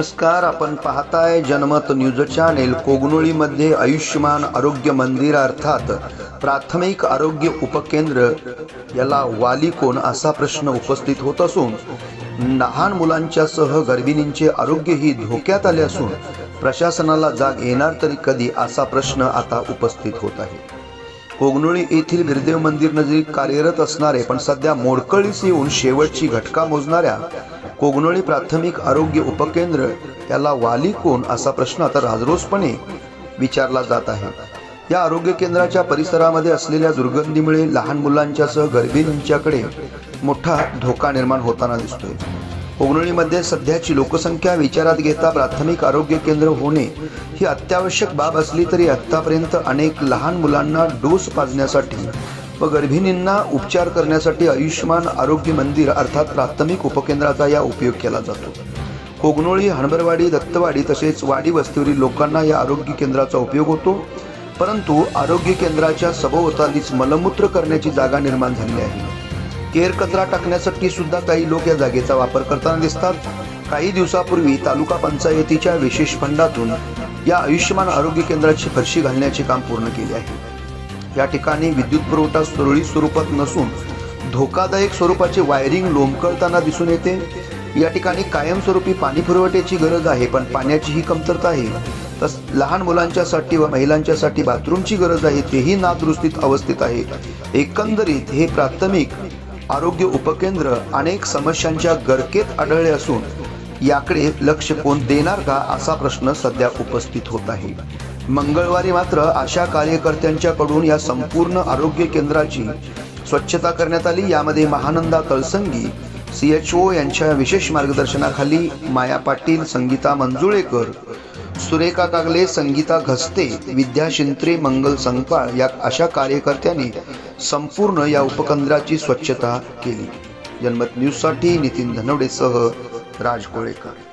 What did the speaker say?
नमस्कार आपण पाहताय जनमत न्यूज चॅनेल कोगनोळीमध्ये आयुष्यमान आरोग्य मंदिर अर्थात प्राथमिक आरोग्य उपकेंद्र याला वाली कोण असा प्रश्न उपस्थित होत असून लहान मुलांच्यासह गर्भिणींचे आरोग्यही धोक्यात आले असून प्रशासनाला जाग येणार तरी कधी असा प्रश्न आता उपस्थित होत आहे. कोगनोळी येथील गिरदेव मंदिर नजीक कार्यरत असणारे पण सध्या मोडकळीस येऊन शेवटची घटका मोजणाऱ्या कोगनोळी प्राथमिक आरोग्य उपकेंद्र याला वाली कोण असा प्रश्न आता राजरोसपणे विचारला जात आहे. या आरोग्य केंद्राच्या परिसरामध्ये असलेल्या दुर्गंधीमुळे लहान मुलांच्यासह गर्भिणींच्याकडे मोठा धोका निर्माण होताना दिसतोय. कोगनोळीमध्ये सध्याची लोकसंख्या विचारात घेता प्राथमिक आरोग्य केंद्र होणे ही अत्यावश्यक बाब असली तरी आत्तापर्यंत अनेक लहान मुलांना डोस पाजण्यासाठी व गर्भिणींना उपचार करण्यासाठी आयुष्यमान आरोग्य मंदिर अर्थात प्राथमिक उपकेंद्राचा या उपयोग केला जातो. कोगनोळी हणबरवाडी दत्तवाडी तसेच वाडी वस्तीवरील लोकांना या आरोग्य केंद्राचा उपयोग होतो. परंतु आरोग्य केंद्राच्या सभोवतालीच मलमूत्र करण्याची जागा निर्माण झाली आहे. केर कचरा टाकण्यासाठी सुद्धा काही लोक या जागेचा वापर करताना दिसतात. काही दिवसापूर्वी तालुका पंचायतीच्या विशेष फंडातून या आयुष्यमान आरोग्य केंद्राची फरशी घालण्याचे काम पूर्ण केले आहे. या ठिकाणी विद्युत पुरवठा सुरळीत स्वरूपात नसून धोकादायक स्वरूपाचे वायरिंग लोंबकळताना दिसून येते. या ठिकाणी कायमस्वरूपी पाणी पुरवठ्याची गरज आहे पण पाण्याचीही कमतरता आहे. तस लहान मुलांच्यासाठी व महिलांच्यासाठी बाथरूमची गरज आहे तेही नादुरुस्तीत अवस्थेत आहे. एकंदरीत हे प्राथमिक आरोग्य उपकेंद्र अनेक समस्यांच्या गरकेत आढळले असून याकडे लक्ष कोण देणार का असा प्रश्न सध्या उपस्थित होत आहे. मंगळवारी मात्र आशा कार्यकर्त्यांच्याकडून या संपूर्ण आरोग्य केंद्राची स्वच्छता करण्यात आली. यामध्ये Mahananda Talsangi C H O यांच्या विशेष मार्गदर्शनाखाली माया पाटील संगीता मंजुळेकर सुरेखा कागले संगीता घस्ते विद्या शिंत्रे मंगल संगपाळ या अशा कार्यकर्त्यांनी संपूर्ण या उपकेंद्राची स्वच्छता केली. जनमत न्यूजसाठी नितीन धनवडेसह राज कोळेकर